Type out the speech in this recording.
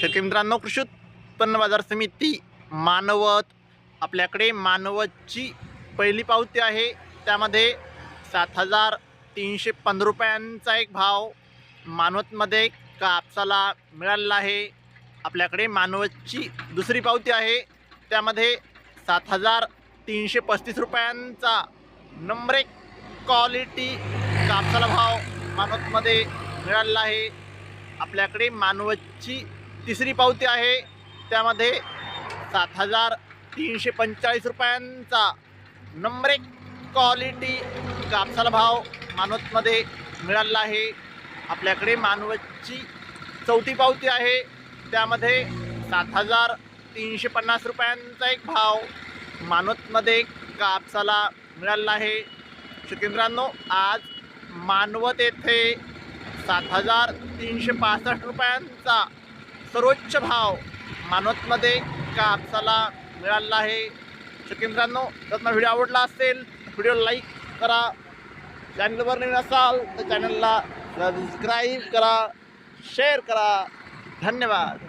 शेतकरी मित्रांनो कृषी उत्पन्न बाजार समिती मानवत आपल्याकडे मानवतची पहिली पावती आहे. त्यामध्ये सात हजार तीनशे पंधरा रुपयांचा एक भाव मानवतमध्ये कापसाला मिळालेला आहे. आपल्याकडे मानवतची दुसरी पावती आहे. त्यामध्ये सात हजार तीनशे पस्तीस रुपयांचा नंबर एक क्वालिटी कापसाला भाव मानवतमध्ये मिळालेला आहे. आपल्याकडे मानवतची तिसरी पावती आहे. त्यामध्ये सात हजार तीनशे पंचेचाळीस रुपयांचा नंबर एक क्वालिटी कापसाला भाव मानवतमध्ये मिळालेला आहे. आपल्याकडे मानवतची चौथी पावती आहे. त्यामध्ये सात हजार तीनशे पन्नास रुपयांचा एक भाव मानवतमध्ये कापसाला मिळालेला आहे. शेतकऱ्यांनो आज मानवत येथे सात हजार तीनशे पासष्ट रुपयांचा सर्वोच्च भाव मानवतमध्ये कापसाला मिळालेला आहे. शेतकऱ्यांनो जर तुम्हाला व्हिडिओ आवडला असेल व्हिडिओ लाईक करा. चॅनलवर नवीन असाल तर चॅनलला सबस्क्राईब करा शेअर करा. धन्यवाद.